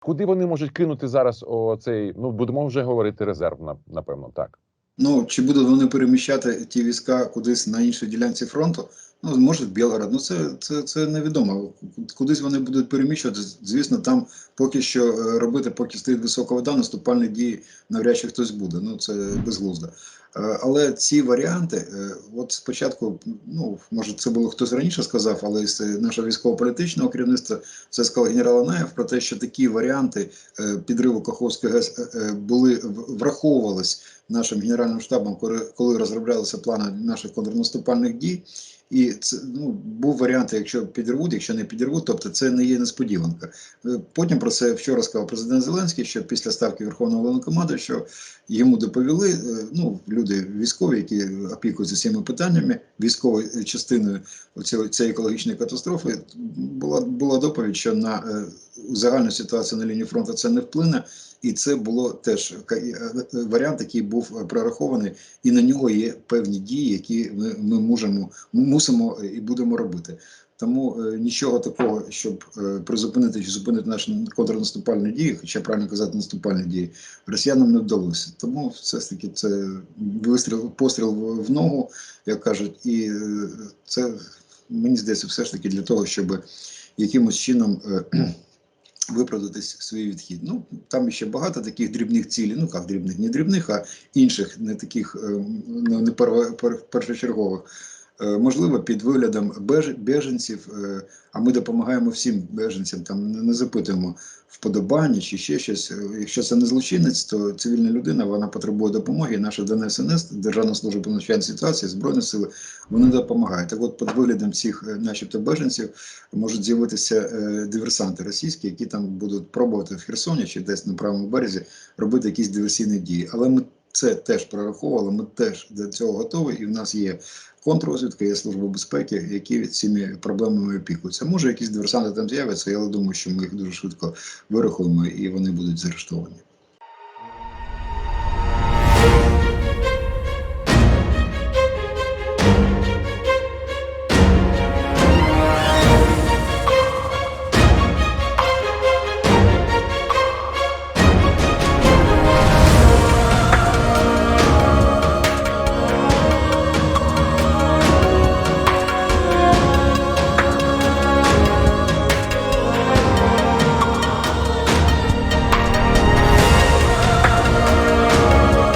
Куди вони можуть кинути зараз оцей, ну будемо вже говорити резерв, напевно, так. Ну чи будуть вони переміщати ті війська кудись на іншій ділянці фронту? Ну може в Білгород. Ну це, це, це невідомо. Кудись вони будуть переміщувати. Звісно, там поки що е, робити, поки стоїть висока вода, наступальні дії навряд чи хтось буде. Ну це безглуздо. Е, Але ці варіанти, е, от спочатку, ну може, це було хтось раніше сказав, але з нашого військово-політичного керівництва це сказав генерал Анаєв про те, що такі варіанти е, підриву Каховської ГЕС е, е, були враховувались нашим генеральним штабом, коли, розроблялися плани наших контрнаступальних дій. І це ну був варіант, якщо підірвуть, якщо не підірвуть, тобто це не є несподіванка. Е, Потім про це вчора сказав президент Зеленський, що після ставки Верховного Головнокоманду, що йому доповіли е, ну люди військові, які опікуються цими питаннями, військовою частиною цієї екологічної катастрофи, була була доповідь, що на е, загальну ситуацію на лінії фронту це не вплине. І це було теж е, е, варіант, який був е, прорахований, і на нього є певні дії, які ми, ми можемо мусимо і будемо робити. Тому е, нічого такого, щоб е, призупинити чи зупинити наші контрнаступальні дії, хоча правильно казати наступальні дії, росіянам не вдалося. Тому все ж таки це вистріл, постріл в, в ногу, як кажуть, і е, це мені здається, все ж таки для того, щоб якимось чином. е, Виправдатись свій відхід. Ну там ще багато таких дрібних цілей, ну як дрібних, не дрібних, а інших, не таких е, ну, не першочергових. Е, Можливо, під виглядом беж- біженців, е, а ми допомагаємо всім біженцям, там не- запитуємо вподобання чи ще щось. Е, Якщо це не злочинець, то цивільна людина вона потребує допомоги. І наша ДНСНС, Державна служба по надзвичайній ситуації, Збройні сили, вони допомагають. Так от, під виглядом цих, начебто, беженців, можуть з'явитися диверсанти російські, які там будуть пробувати в Херсоні чи десь на правому березі робити якісь диверсійні дії. Але ми це теж прораховували, ми теж до цього готові, і в нас є контррозвідка, є служба безпеки, які цими проблемами опікуються. Може, якісь диверсанти там з'являться, але думаю, що ми їх дуже швидко вирахуємо і вони будуть заарештовані.